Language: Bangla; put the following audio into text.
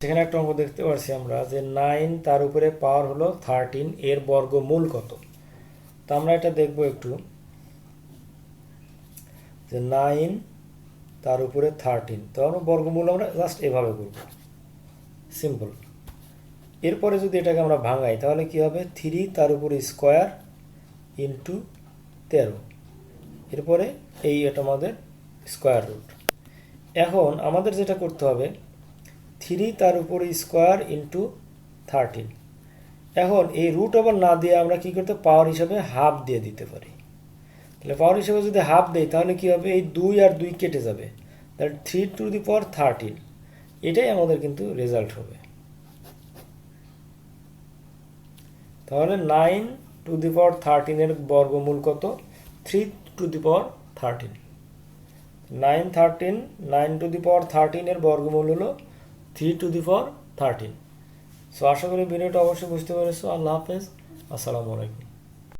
সেখানে একটা অঙ্ক দেখতে পাচ্ছি আমরা যে নাইন তার উপরে পাওয়ার হলো থার্টিন এর বর্গমূল কত? তো আমরা এটা দেখব একটু। যে নাইন তার উপরে থার্টিন তো আমরা বর্গমূল আমরা জাস্ট এভাবে করব। সিম্পল এরপরে যদি এটাকে আমরা ভাঙাই, তাহলে কি হবে? থ্রি তার উপরে স্কোয়ার ইন্টু তেরো। এরপরে এই এটা আমাদের স্কোয়ার রুট এখন আমাদের যেটা করতে হবে থ্রি তার উপরে স্কোয়ার ইন্টু থার্টিন এখন এই রুট ওভার না দিয়ে আমরা কি করতে পাওয়ার হিসাবে হাফ দিয়ে দিতে পারি। তাহলে পাওয়ার হিসাবে যদি হাফ দেই, তাহলে কি হবে? এই দুই আর দুই কেটে যাবে। তাহলে three to the power thirteen এটাই আমাদের কিন্তু রেজাল্ট হবে। তাহলে নাইন টু দি পাওয়ার থার্টিনের বর্গমূল কত? Three to the power thirteen nine thirteen nine to the power থার্টিনের বর্গমূল হলো three to the for thirteen so আশা করি ভিডিওটা অবশ্যই বুঝতে পেরেছ। আল্লাহ হাফেজ। আসসালামু আলাইকুম।